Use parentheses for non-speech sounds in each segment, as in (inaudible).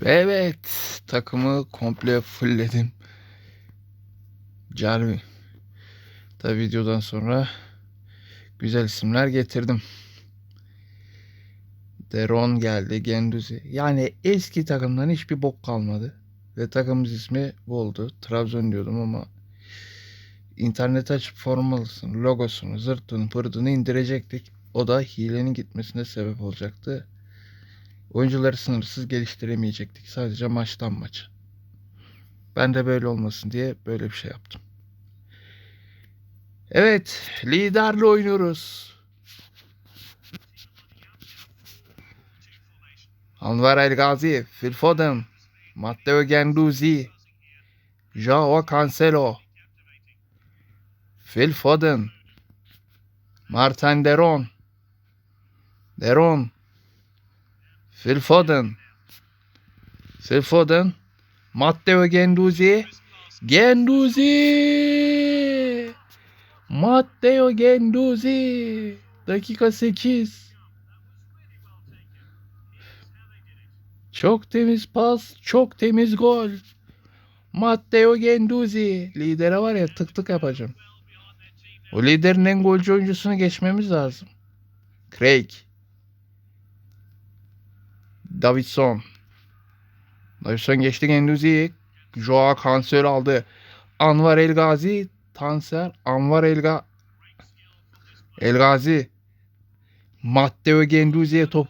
Ve evet takımı komple fullledim. Carvi. Tabi videodan sonra güzel isimler getirdim. Deron geldi, Genduzi. Yani eski takımdan hiçbir bok kalmadı. Ve takımımız ismi bu oldu. Trabzon diyordum ama internet açıp formalısın, logosunu, zırtını, pırtını indirecektik. O da hilenin gitmesine sebep olacaktı. Oyuncuları sınırsız geliştiremeyecektik. Sadece maçtan maça. Ben de böyle olmasın diye böyle bir şey yaptım. Evet, liderle oynuyoruz. Anwar El Gazi, Phil Foden, Matteo Genduzi, Joao Cancelo, Phil Foden, Martin Deron, Deron, Phil Foden, Phil Foden, Matteo Genduzi, Genduzi, Matteo Genduzi, dakika 8. Çok temiz pas, çok temiz gol. Matteo Genduzi. Lidere var ya tık tık yapacağım. O liderin en golcü oyuncusunu geçmemiz lazım. Craig. Davidson. Davidson geçti Genduzi'yi. Joao Cancel aldı. Anvar El Gazi. Tanser. Anvar El, Ga El Gazi. Matteo Genduzi'ye top.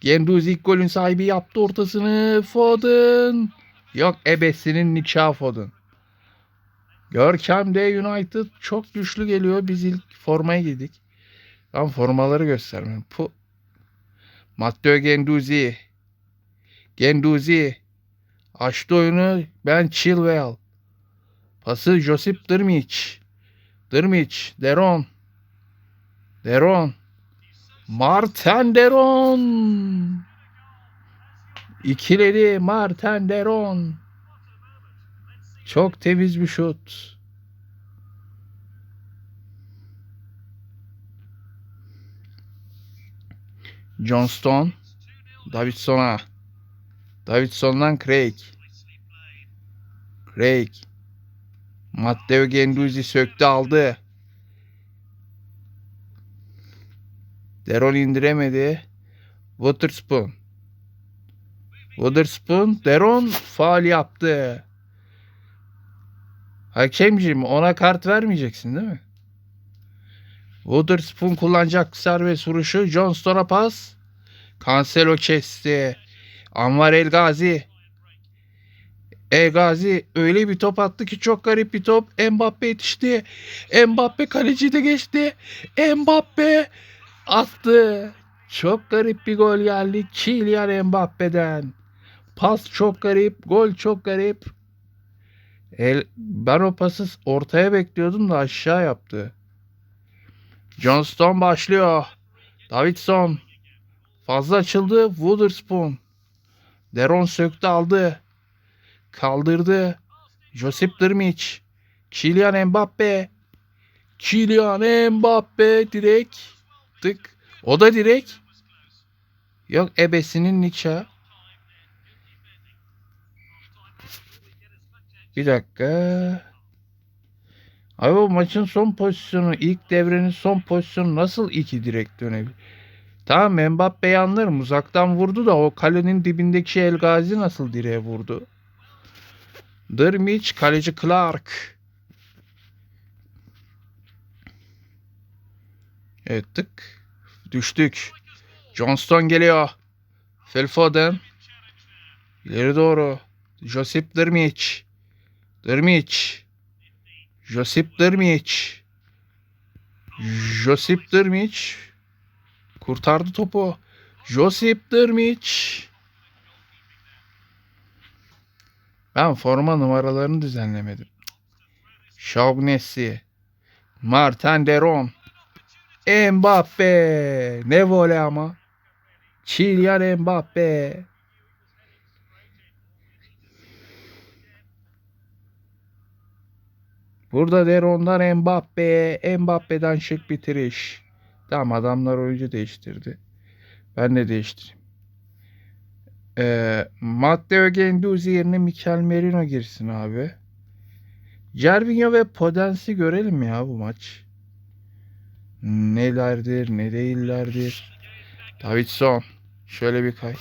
Genduzi ilk golün sahibi yaptı ortasını. Foden. Yok ebesinin nikahı Foden. Görkem de United çok güçlü geliyor. Biz ilk formaya giydik. Ben formaları göstermem. Pu. Matteo Genduzi. Genduzi. Açtı oyunu. Ben Chilwell. Pası Josip Drmic. Drmic. Deron. Deron. Marten Deron. İkiledi Marten Deron. Çok temiz bir şut. Johnston. Davidson'a. Davidson'dan Craig. Craig. Matteo Genduzi söktü aldı. Deron indiremedi. Waterspoon. Waterspoon. Deron faal yaptı. Hakemciğim ona kart vermeyeceksin değil mi? Waterspoon kullanacak serbest vuruşu. Johnston'a pas. Cancelo kesti. Anvar El Gazi. El Gazi öyle bir top attı ki çok garip bir top. Mbappe yetişti. Mbappe kaleci de geçti. Mbappe attı. Çok garip bir gol geldi. Kylian Mbappe'den. Pas çok garip. Gol çok garip. El, ben o pası ortaya bekliyordum da aşağı yaptı. Johnston başlıyor. Davidson. Fazla açıldı. Wooderspoon. Deron söktü aldı. Kaldırdı. Josip Drmic. Kylian Mbappe. Kylian Mbappe direkt. Tık. O da direkt. Yok ebesinin nikahı. Bir dakika. Abi o maçın son pozisyonu, ilk devrenin son pozisyonu nasıl iki direkt dönebilir? Tamam Mbappe'yi anlarım. Uzaktan vurdu da o kalenin dibindeki El Gazi nasıl direğe vurdu? Dırmiç, kaleci Clark. Evet tık. Düştük. Johnston geliyor. Phil Foden. İleri doğru. Josip Dırmic. Dırmic. Josip Dırmic. Josip Dırmic. Kurtardı topu. Josip Dırmic. Ben forma numaralarını düzenlemedim. Şagnesi. Martin Deron. Mbappe. Ne voley ama. Kylian Mbappe. Burada Deron'dan Mbappe'ye, Mbappe'den şık bitiriş. Tamam adamlar oyuncu değiştirdi. Ben de değiştireyim. Ee, Matteo Genduzi yerine Mikel Merino girsin abi. Cervinho ve Podens'i görelim ya bu maç. Nelerdir, ne değillerdir. Davidson. Şöyle bir kay.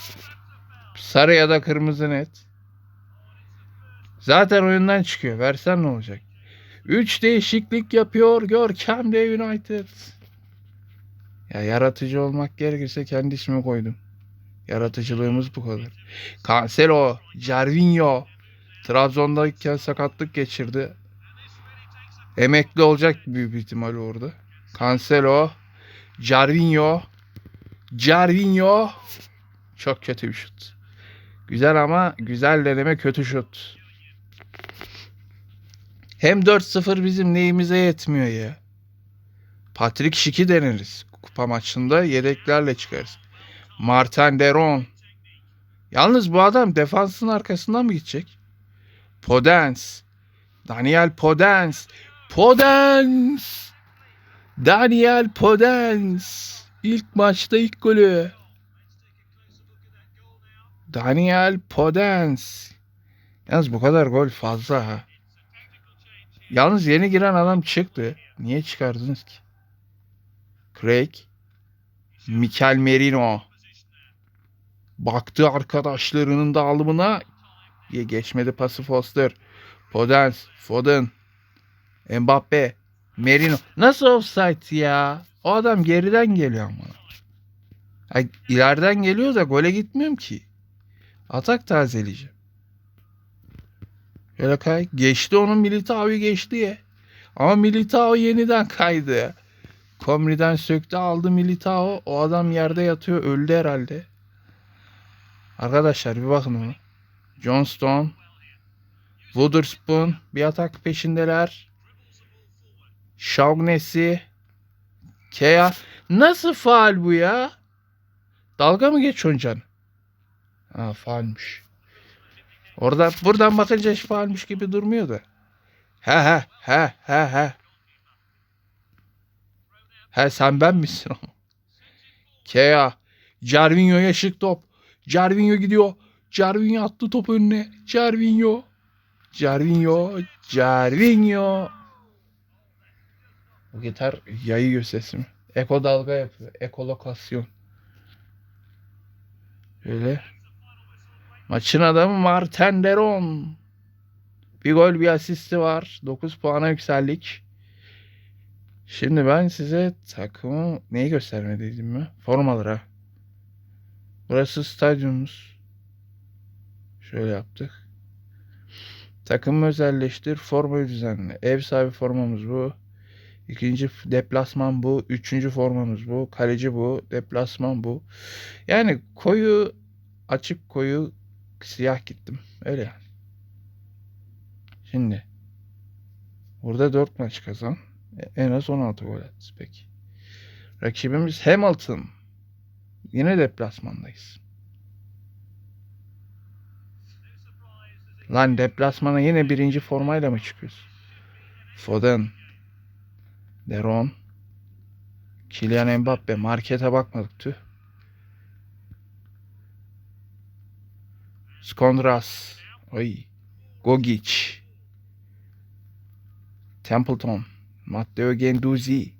Sarı ya da kırmızı net. Zaten oyundan çıkıyor. Versen ne olacak? 3 değişiklik yapıyor Görkem'de United. Ya yaratıcı olmak gerekirse kendi ismi koydum. Yaratıcılığımız bu kadar. Cancelo, Cervinho. Trabzon'dayken sakatlık geçirdi. Emekli olacak büyük bir ihtimal orada. Cancelo, Cervinho, Cervinho. Çok kötü bir şut. Güzel ama güzel deneme kötü şut. Hem 4-0 bizim neyimize yetmiyor ya. Patrick Schick'i deneriz. Kupa maçında yedeklerle çıkarız. Martin Deron. Yalnız bu adam defansın arkasından mı gidecek? Podens. Daniel Podens. Podens. Daniel Podens. İlk maçta ilk golü. Daniel Podens. Yalnız bu kadar gol fazla ha. Yalnız yeni giren adam çıktı. Niye çıkardınız ki? Craig. Mikel Merino. Baktı arkadaşlarının dağılımına. Diye geçmedi pası Foster. Podens. Foden. Mbappe. Merino. Nasıl offside ya? O adam geriden geliyor ama. Ay, ileriden geliyor da gole gitmiyorum ki. Atak tazeleyeceğim. Kay. Geçti onun Militao'yu geçti ya. Ama Militao yeniden kaydı. Komri'den söktü aldı Militao. O adam yerde yatıyor. Öldü herhalde. Arkadaşlar bir bakın ona. John Stone. Wooderspoon. Bir atak peşindeler. Shaughnessy. Kea. Nasıl faal bu ya? Dalga mı geçiyorsun canım? Ha faalmiş. Orada buradan bakınca hiç faalmiş gibi durmuyor da. He he he he he. He sen ben misin? (laughs) Kea. Cervinho'ya şık top. Cervinho gidiyor. Cervinho attı top önüne. Cervinho. Cervinho. Cervinho. Bu gitar yayıyor sesimi. Eko dalga yapıyor. Ekolokasyon. Öyle. Maçın adamı Marten Deron. Bir gol bir asisti var. 9 puana yükseldik. Şimdi ben size takımı neyi göstermediydim mi? Formalara. Burası stadyumumuz. Şöyle yaptık. Takımı özelleştir. Formayı düzenle. Ev sahibi formamız bu. İkinci deplasman bu. Üçüncü formamız bu. Kaleci bu. Deplasman bu. Yani koyu açık koyu siyah gittim. Öyle yani. Şimdi burada 4 maç kazan. E, En az 16 gol attı peki. Rakibimiz Hamilton. Yine deplasmandayız. Lan deplasmana yine birinci formayla mı çıkıyoruz? Foden. Deron. Kylian Mbappe. Markete bakmadık tüh. Skondras. Oy. Gogic. Templeton. Matteo Genduzi.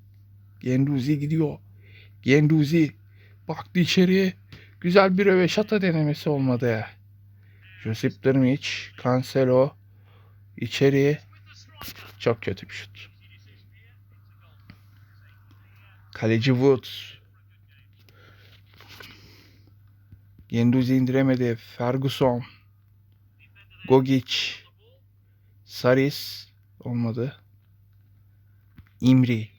Genduzi gidiyor. Genduzi. Baktı içeriye. Güzel bir röveşata denemesi olmadı. Josip Drmic. Cancelo. içeriye. Çok kötü bir şut. Kaleci Woods. Genduzi indiremedi. Ferguson. Gogic. Saris. Olmadı. İmri.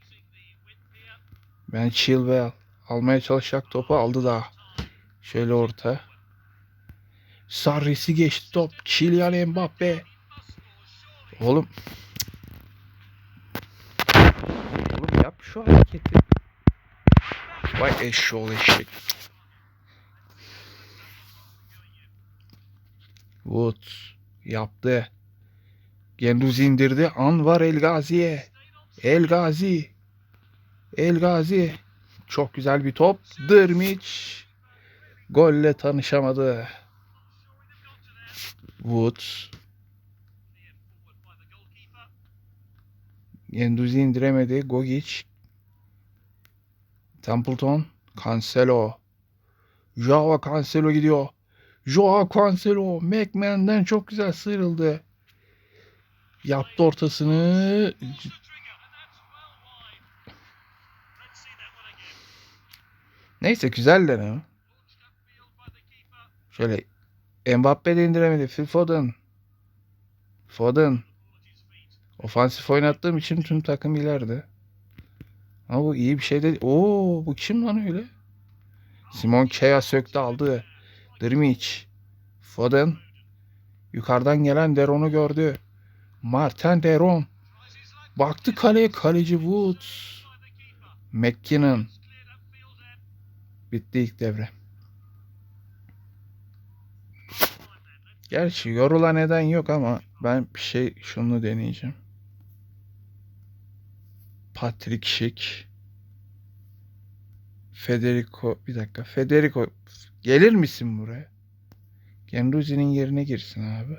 Ben Chilwell. Almaya çalışacak topu aldı daha. Şöyle orta. Sarris'i geçti top. Kylian Mbappe. Oğlum. Oğlum yap şu hareketi. Vay eşşoğlu eşek. Wood yaptı. Genduz indirdi. Anvar El Gazi'ye. El Gazi. Çok güzel bir top. Dırmiç. Golle tanışamadı. Woods. Genduzi indiremedi. Gogic. Templeton. Cancelo. Joao Cancelo gidiyor. Joao Cancelo. McMahon'den çok güzel sıyrıldı. Yaptı ortasını. Neyse güzel deneme. Şöyle Mbappe de indiremedi. Phil Foden. Foden. Ofansif oynattığım için tüm takım ileride. Ama bu iyi bir şey değil. Oo bu kim lan öyle? Simon Kea söktü aldı. Drmic. Foden. Yukarıdan gelen Deron'u gördü. Martin Deron. Baktı kaleye kaleci Woods. McKinnon. Bitti ilk devre. Gerçi yorula neden yok ama ben bir şey şunu deneyeceğim. Patrick Schick. Federico bir dakika. Federico gelir misin buraya? Genduzi'nin yerine girsin abi.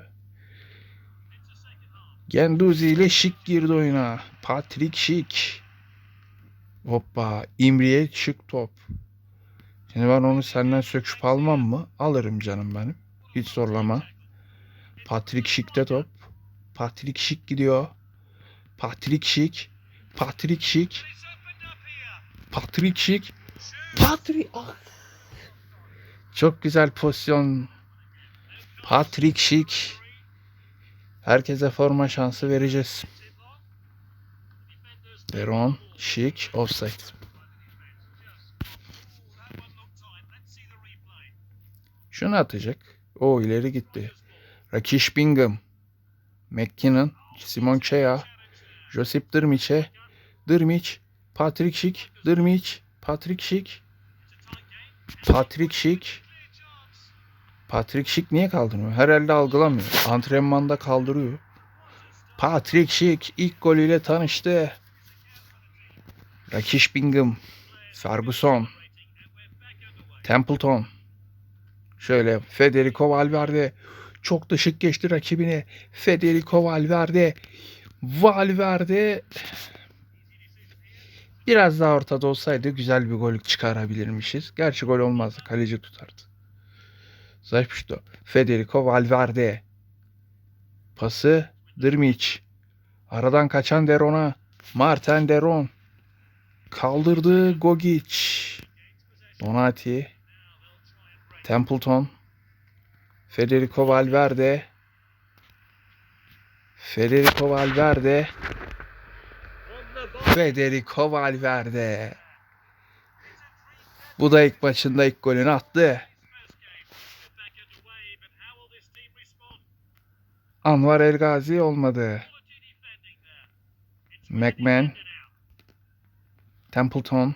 Genduzi ile Schick girdi oyuna. Patrick Schick. Hoppa. İmri'ye çık top. Şimdi ben onu senden söküp almam mı? Alırım canım benim. Hiç zorlama. Patrick Schick'te top. Patrick Schick gidiyor. Patrick Schick. Patrick Schick. Patrick Schick. Patrick. Ah. Çok güzel pozisyon. Patrick Schick. Herkese forma şansı vereceğiz. Deron, Schick, offside. Şunu atacak. O ileri gitti. Rakish Bingham. McKinnon. Simon Chea. Josip Drmic'e. Drmic. Patrick Schick. Drmic. Patrick Schick. Patrick Schick. Patrick Schick niye kaldırmıyor? Herhalde algılamıyor. Antrenmanda kaldırıyor. Patrick Schick ilk golüyle tanıştı. Rakish Bingham. Ferguson. Templeton. Şöyle Federico Valverde çok da şık geçti rakibine. Federico Valverde. Valverde biraz daha ortada olsaydı güzel bir gol çıkarabilirmişiz. Gerçi gol olmazdı. Kaleci tutardı. Zayıf işte. Federico Valverde. Pası Drmic. Aradan kaçan Deron'a. Martin Deron. Kaldırdı Gogic. Donati. Templeton. Federico Valverde. Federico Valverde. Federico Valverde. Bu da ilk maçında ilk golünü attı. Anvar El Gazi olmadı. McMahon. Templeton.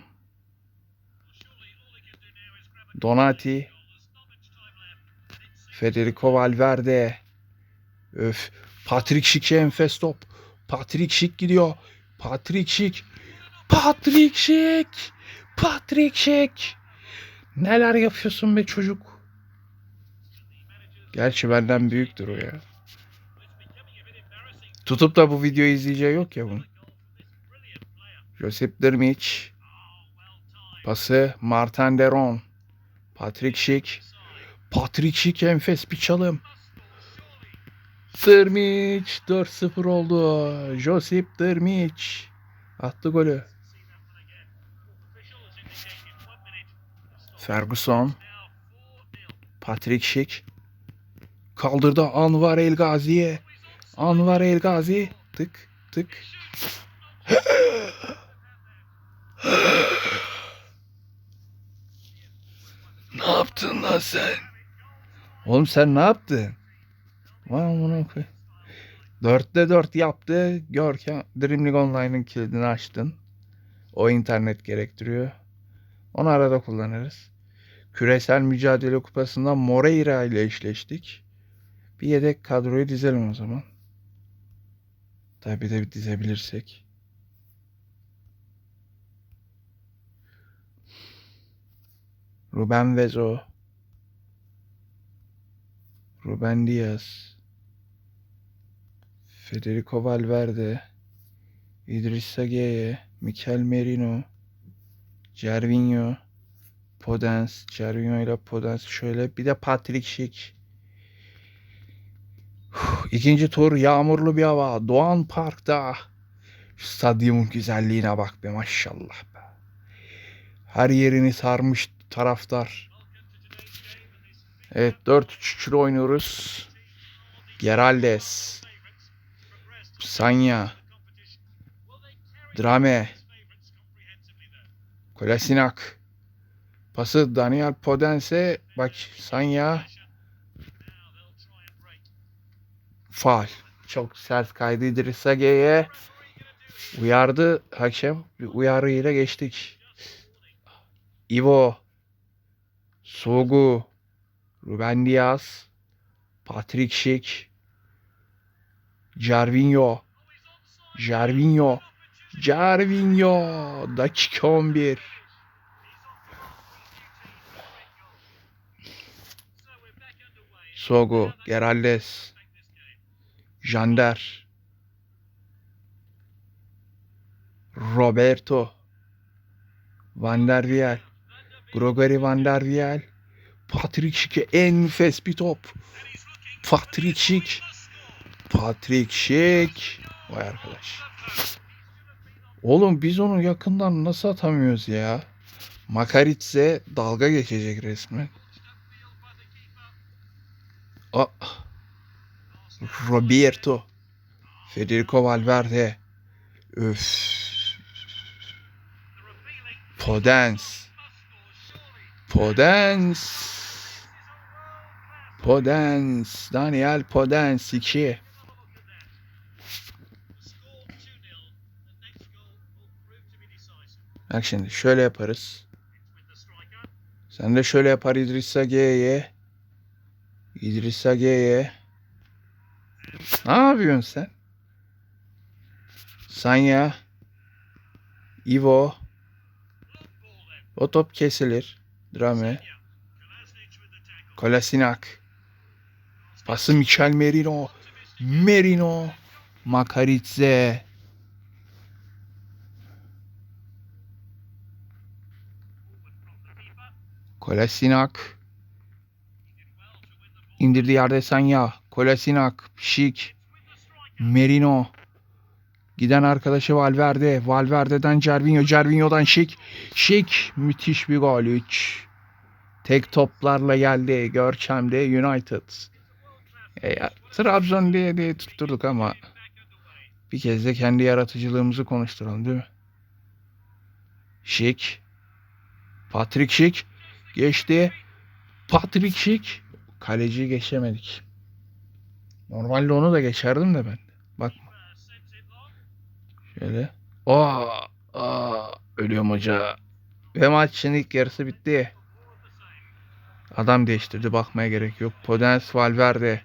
Donati. Federico Valverde. Öf. Patrick Schick'e enfes top. Patrick Schick gidiyor. Patrick Schick. Patrick Schick. Patrick Schick. Neler yapıyorsun be çocuk? Gerçi benden büyüktür o ya. Tutup da bu videoyu izleyeceği yok ya bunun. Josip Drmic. Pası Martin Deron. Patrick Schick. Patrick Schick enfes bir çalım. Drmic 4-0 oldu. Josip Drmic attı golü. Ferguson. Patrick Schick. Kaldırdı Anvar El Gazi'ye. Anvar El Gazi. Tık tık. ne yaptın lan sen? Oğlum sen ne yaptın? Vay amına koy. Dörtte dört yaptı. Görkem Dream League Online'ın kilidini açtın. O internet gerektiriyor. Onu arada kullanırız. Küresel Mücadele Kupası'nda Moreira ile eşleştik. Bir yedek kadroyu dizelim o zaman. Tabi de dizebilirsek. Ruben Vezo. Ruben Diaz. Federico Valverde, Idrissa Gueye, Mikel Merino, Cervinho, Podence, Cervinho ile Podence şöyle bir de Patrick Schick. İkinci tur yağmurlu bir hava. Doğan Park'ta. Şu Stadyumun güzelliğine bak be maşallah be. Her yerini sarmış taraftar. Evet 4-3 oynuyoruz. Geraldes. Sanya. Drame. Kolasinak. Pası Daniel Podence. Bak Sanya. Faal. Çok sert kaydı İdrissa G'ye. Uyardı hakem. Bir uyarıyla geçtik. Ivo. Sogu. Ruben Diaz. Patrick Schick. Jarvinho. Jarvinho. Jarvinho. Dakika 11. Sogu. Geraldes. Jander. Roberto. Van der Wiel. Gregory Van der Wiel. Patrick Schick'e en nefes bir top. Patrick Schick. Patrick Schick. Vay arkadaş. Oğlum biz onu yakından nasıl atamıyoruz ya? Makaritse dalga geçecek resmen. Ah. Roberto. Federico Valverde. Öf. Podence. Podence. Podence. Daniel Podence 2. Bak şimdi şöyle yaparız. Sen de şöyle yapar İdrissa G'ye. İdrissa G'ye. Ne yapıyorsun sen? Sanya. Ivo. O top kesilir. Drame. Kolasinak. Pası Michel Merino. Merino. Makaritze. Kolasinak. İndirdi yerde Sanya. Kolasinak. Şik. Merino. Giden arkadaşı Valverde. Valverde'den Cervinho. Cervinho'dan Şik. Şik. Müthiş bir gol. 3. Tek toplarla geldi. Görkem'de United. E, Trabzon diye diye tutturduk ama bir kez de kendi yaratıcılığımızı konuşturalım değil mi? Şik. Patrick Şik. Geçti. Patrick Şik. Kaleciyi geçemedik. Normalde onu da geçerdim de ben. Bakma. Şöyle. Aa, aa, ölüyorum hoca. Ve maçın ilk yarısı bitti. Adam değiştirdi. Bakmaya gerek yok. Podence Valverde.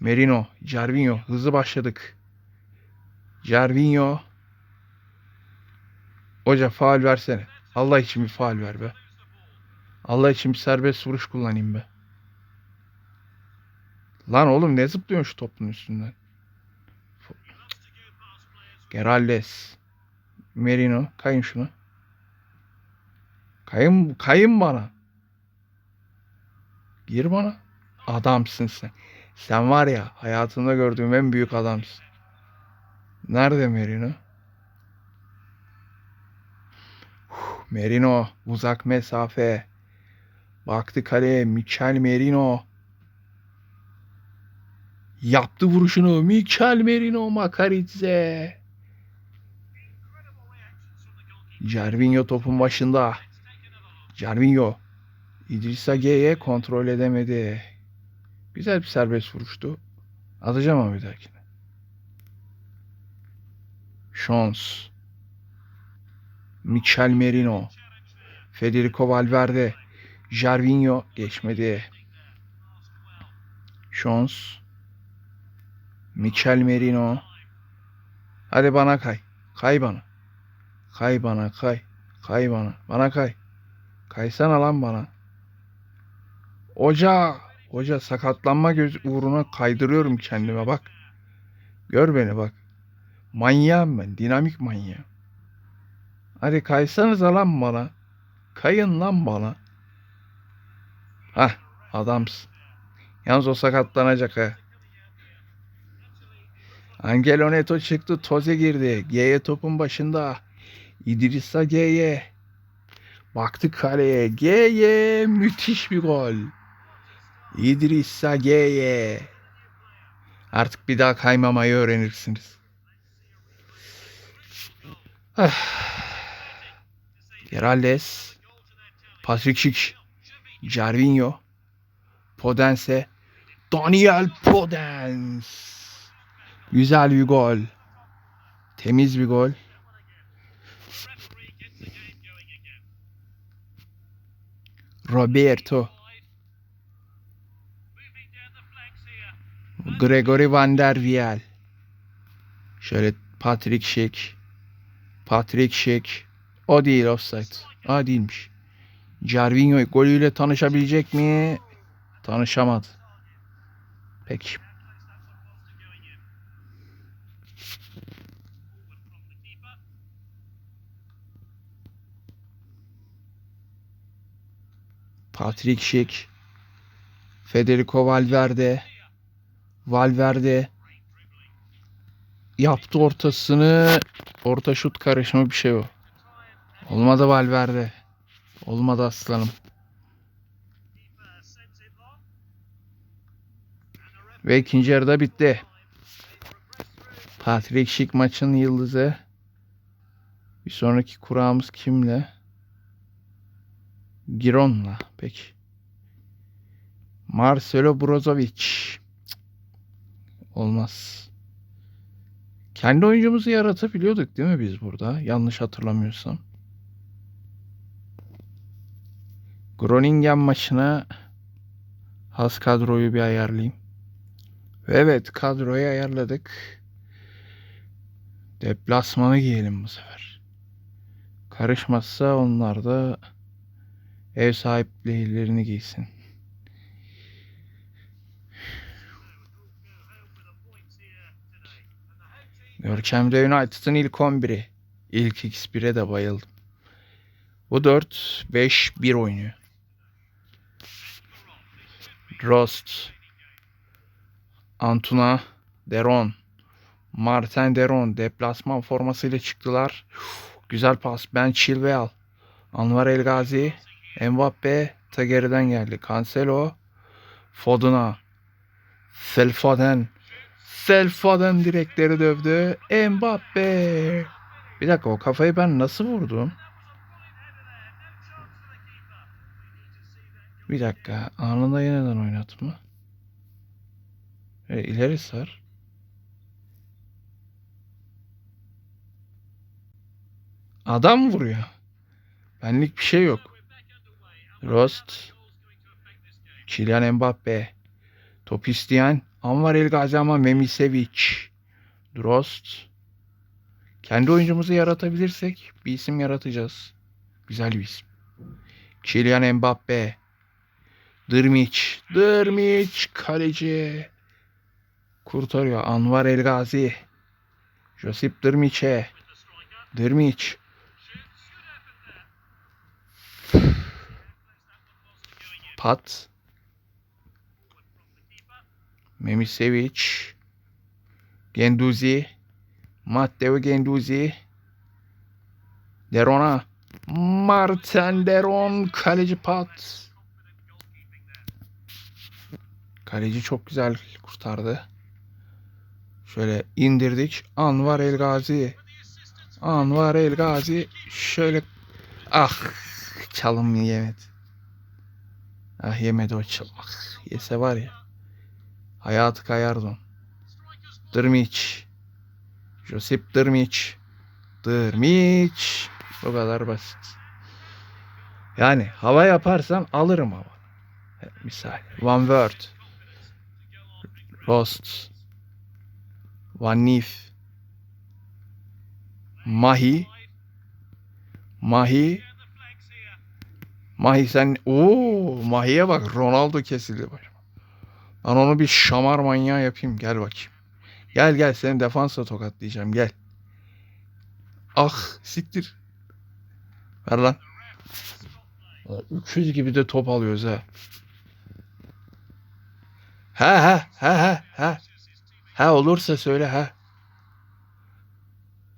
Merino. Jarvinho. Hızlı başladık. Jarvinho. Hoca faal versene. Allah için bir faal ver be. Allah için bir serbest vuruş kullanayım be. Lan oğlum ne zıplıyorsun şu topun üstünden? Geraldes. Merino. Kayın şunu. Kayın, kayın bana. Gir bana. Adamsın sen. Sen var ya hayatımda gördüğüm en büyük adamsın. Nerede Merino? Merino uzak mesafe. Baktı kaleye Michel Merino. Yaptı vuruşunu Michel Merino Makaridze. Cervinho topun başında. Cervinho. İdrissa G'ye kontrol edemedi. Güzel bir serbest vuruştu. Atacağım ama bir dahakine. Şons. Michel Merino. Federico Valverde. Jarvinho geçmedi. Şons. Michel Merino. Hadi bana kay. Kay bana. Kay bana kay. Kay bana. Bana kay. Kaysana lan bana. Hoca. Hoca sakatlanma göz uğruna kaydırıyorum kendime bak. Gör beni bak. Manyağım ben. Dinamik manyağım. Hadi kaysanıza lan bana. Kayın lan bana. Hah adamsın. Yalnız o sakatlanacak ha. Angelo Neto çıktı. Toze girdi. G'ye topun başında. İdrissa G'ye. Baktı kaleye. G'ye. Müthiş bir gol. İdrissa G'ye. Artık bir daha kaymamayı öğrenirsiniz. Ah. Geraldes. Patrick Schick. Jarvinho. Podense. Daniel Podence. Güzel bir gol. Temiz bir gol. Roberto. Gregory Van der Wiel. Şöyle Patrick Schick. Patrick Schick. O değil offside. Aa değilmiş. Jarvinho golüyle tanışabilecek mi? Tanışamadı. Peki. Patrick Schick. Federico Valverde. Valverde yaptı ortasını. Orta şut karışımı bir şey o. Olmadı Valverde. Olmadı aslanım. Ve ikinci yarıda bitti. Patrick Schick maçın yıldızı. Bir sonraki kurağımız kimle? Giron'la. Peki. Marcelo Brozovic. Olmaz. Kendi oyuncumuzu yaratabiliyorduk değil mi biz burada? Yanlış hatırlamıyorsam. Groningen maçına has kadroyu bir ayarlayayım. Ve evet kadroyu ayarladık. Deplasmanı giyelim bu sefer. Karışmazsa onlar da ev sahiplerini giysin. Görkem'de United'ın ilk 11'i. İlk X1'e de bayıldım. Bu 4-5-1 oynuyor. Rost. Antuna. Deron. Martin Deron. Deplasman formasıyla çıktılar. Güzel pas. Ben Chilwell. Anvar El Gazi. Mbappe. Ta geriden geldi. Cancelo. Foden. Phil Foden direkleri dövdü. Mbappe. Bir dakika o kafayı ben nasıl vurdum? Bir dakika. Anında yeniden oynatma. E, ileri sar. Adam vuruyor. Benlik bir şey yok. Rost. Kylian Mbappe. Top isteyen Anvar El Gazi ama Memisevic. Drost. Kendi oyuncumuzu yaratabilirsek bir isim yaratacağız. Güzel bir isim. Kylian Mbappe. Dırmiç. Dırmiç kaleci. Kurtarıyor. Anvar El Gazi. Josip Dırmiç'e. Dırmiç. Pat. Memisevic. Genduzi. Matteo Genduzi. Derona. Martin Deron. Kaleci Pat. Kaleci çok güzel kurtardı. Şöyle indirdik. Anvar El Gazi. Anvar El Gazi. Şöyle. Ah. Çalım yemedi. Ah yemedi o çalım. Ah, yese var ya. Hayatı kayardı. Dırmiç. Josip Dırmiç. Dırmiç. Bu kadar basit. Yani hava yaparsan alırım hava. Misal. One word. Lost. Van Nif. Mahi. Mahi. Mahi sen ooo Mahi'ye bak Ronaldo kesildi başıma. Ben onu bir şamar manyağı yapayım gel bakayım. Gel gel seni defansla tokatlayacağım gel. Ah siktir. Ver lan. Ulan 300 gibi de top alıyoruz ha. Ha ha ha ha ha. Ha olursa söyle ha.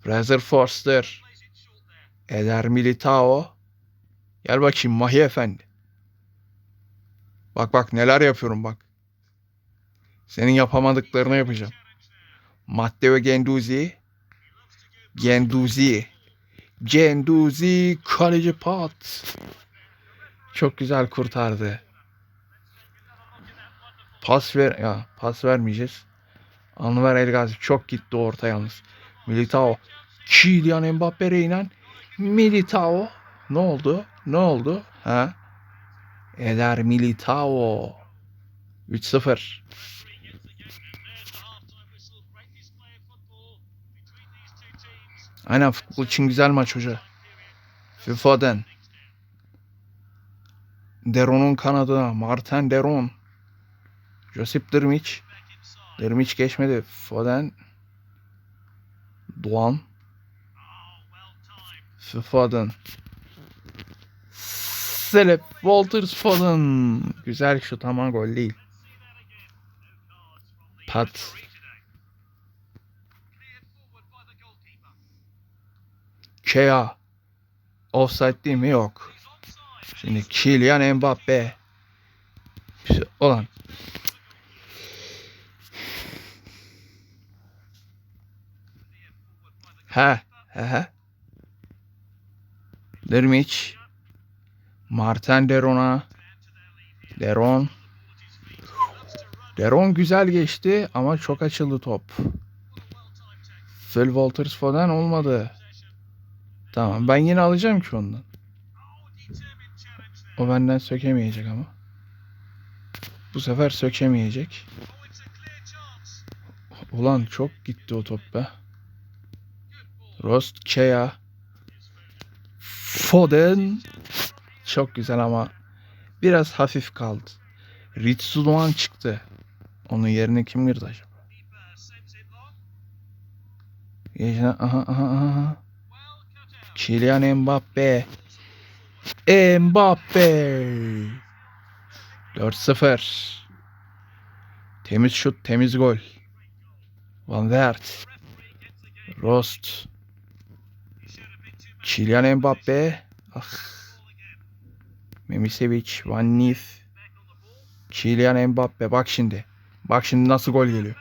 Fraser Forster. Eder Militao. Gel bakayım Mahi Efendi. Bak bak neler yapıyorum bak. Senin yapamadıklarını yapacağım. Matteo Genduzi. Genduzi. Genduzi kaleci pat. Çok güzel kurtardı. Pas ver ya pas vermeyeceğiz. Anver El Gazi çok gitti orta yalnız. Militao. Kylian Mbappe ile Militao. Ne oldu? Ne oldu? Ha? Eder Militao. 3-0. Aynen futbol için güzel maç hoca. Phil Foden. Deron'un kanadına. Martin Deron. Josip Drmic. Drmic geçmedi. Foden. Doğan. Foden. Selep Walters Foden. Güzel şut ama gol değil. Pat. Kea. Offside değil mi? Yok. Şimdi Kylian Mbappe. Olan. Ha, ha, ha. Martin Deron'a. Deron. Deron güzel geçti ama çok açıldı top. Phil Walters Foden olmadı. Tamam ben yine alacağım ki ondan. O benden sökemeyecek ama. Bu sefer sökemeyecek. Ulan çok gitti o top be. Rost Kea. Foden. Çok güzel ama biraz hafif kaldı. Ritsu Doğan çıktı. Onun yerine kim girdi acaba? Yerine aha aha aha. Kylian Mbappe. Mbappe. 4-0. Temiz şut, temiz gol. Van Aert. Rost. Kylian Mbappe. Ah. Memisevic, Van Nif. Kylian Mbappe. Bak şimdi. Bak şimdi nasıl gol geliyor.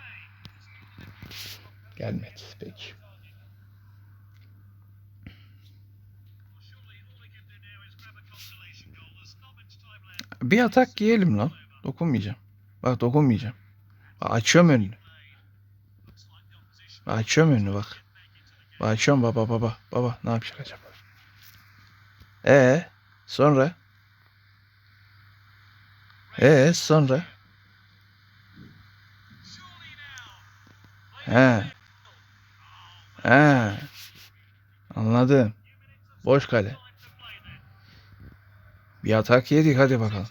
Gelmedi. Peki. Bir atak yiyelim lan. Dokunmayacağım. Bak dokunmayacağım. Açıyorum önünü. Açıyorum önünü bak. Bak, açıyorum baba baba. Baba ne yapacak acaba? Ee sonra? Ee sonra? He. He. Anladım. Boş kale. Bir atak yedik hadi bakalım.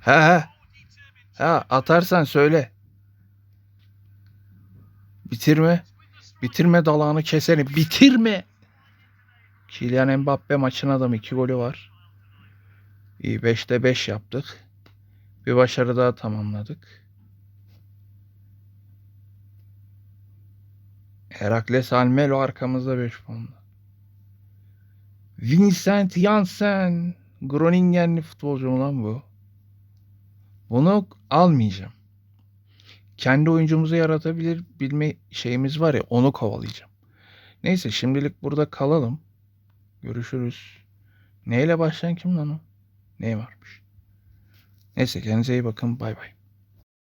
He he. Ha atarsan söyle. Bitirme. Bitirme dalağını keseni. Bitirme. Kylian Mbappe maçın adamı. iki golü var. İyi 5'te 5 yaptık. Bir başarı daha tamamladık. Herakles Almelo arkamızda 5 puanla. Vincent Janssen. Groningenli futbolcu mu lan bu? Bunu almayacağım. Kendi oyuncumuzu yaratabilir bilme şeyimiz var ya onu kovalayacağım. Neyse şimdilik burada kalalım. Görüşürüz. Neyle başlayan kim lan o? Ne varmış? Neyse kendinize iyi bakın. Bay bay.